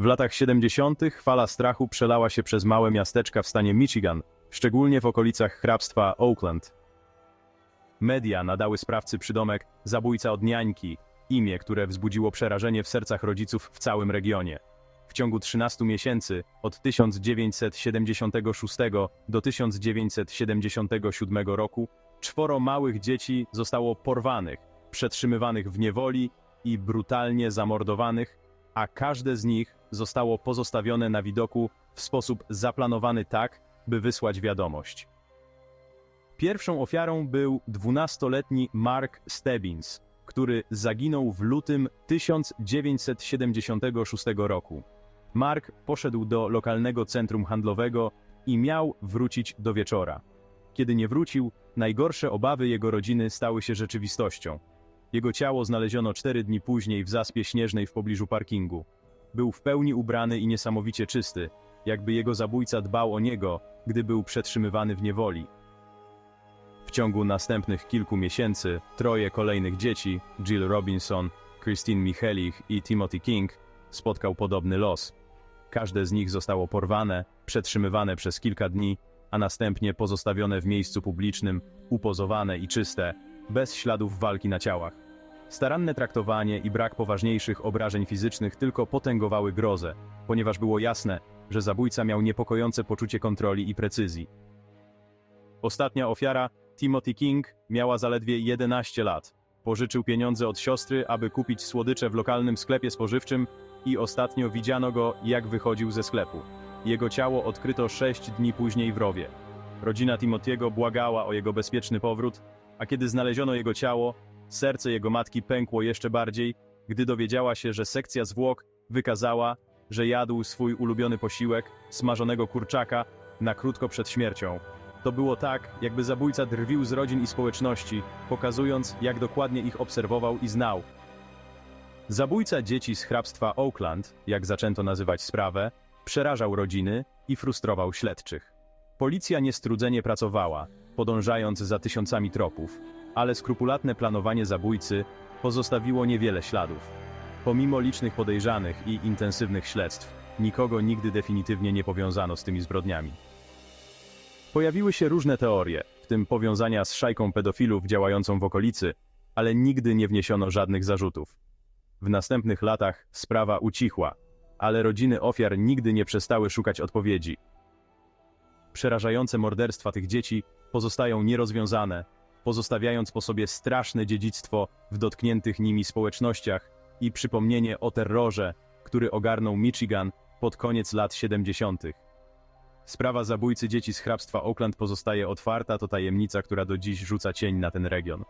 W latach 70. fala strachu przelała się przez małe miasteczka w stanie Michigan, szczególnie w okolicach hrabstwa Oakland. Media nadały sprawcy przydomek zabójca od niańki, imię, które wzbudziło przerażenie w sercach rodziców w całym regionie. W ciągu 13 miesięcy, od 1976 do 1977 roku, czworo małych dzieci zostało porwanych, przetrzymywanych w niewoli i brutalnie zamordowanych, a każde z nich zostało pozostawione na widoku w sposób zaplanowany tak, by wysłać wiadomość. Pierwszą ofiarą był 12-letni Mark Stebbins, który zaginął w lutym 1976 roku. Mark poszedł do lokalnego centrum handlowego i miał wrócić do wieczora. Kiedy nie wrócił, najgorsze obawy jego rodziny stały się rzeczywistością. Jego ciało znaleziono cztery dni później w zaspie śnieżnej w pobliżu parkingu. Był w pełni ubrany i niesamowicie czysty, jakby jego zabójca dbał o niego, gdy był przetrzymywany w niewoli. W ciągu następnych kilku miesięcy troje kolejnych dzieci, Jill Robinson, Christine Michelich i Timothy King, spotkał podobny los. Każde z nich zostało porwane, przetrzymywane przez kilka dni, a następnie pozostawione w miejscu publicznym, upozowane i czyste, bez śladów walki na ciałach. Staranne traktowanie i brak poważniejszych obrażeń fizycznych tylko potęgowały grozę, ponieważ było jasne, że zabójca miał niepokojące poczucie kontroli i precyzji. Ostatnia ofiara, Timothy King, miała zaledwie 11 lat. Pożyczył pieniądze od siostry, aby kupić słodycze w lokalnym sklepie spożywczym i ostatnio widziano go, jak wychodził ze sklepu. Jego ciało odkryto 6 dni później w rowie. Rodzina Timothy'ego błagała o jego bezpieczny powrót, a kiedy znaleziono jego ciało, serce jego matki pękło jeszcze bardziej, gdy dowiedziała się, że sekcja zwłok wykazała, że jadł swój ulubiony posiłek, smażonego kurczaka, na krótko przed śmiercią. To było tak, jakby zabójca drwił z rodzin i społeczności, pokazując, jak dokładnie ich obserwował i znał. Zabójca dzieci z hrabstwa Oakland, jak zaczęto nazywać sprawę, przerażał rodziny i frustrował śledczych. Policja niestrudzenie pracowała, podążając za tysiącami tropów, ale skrupulatne planowanie zabójcy pozostawiło niewiele śladów. Pomimo licznych podejrzanych i intensywnych śledztw, nikogo nigdy definitywnie nie powiązano z tymi zbrodniami. Pojawiły się różne teorie, w tym powiązania z szajką pedofilów działającą w okolicy, ale nigdy nie wniesiono żadnych zarzutów. W następnych latach sprawa ucichła, ale rodziny ofiar nigdy nie przestały szukać odpowiedzi. Przerażające morderstwa tych dzieci pozostają nierozwiązane, pozostawiając po sobie straszne dziedzictwo w dotkniętych nimi społecznościach i przypomnienie o terrorze, który ogarnął Michigan pod koniec lat 70. Sprawa zabójcy dzieci z hrabstwa Oakland pozostaje otwarta, to tajemnica, która do dziś rzuca cień na ten region.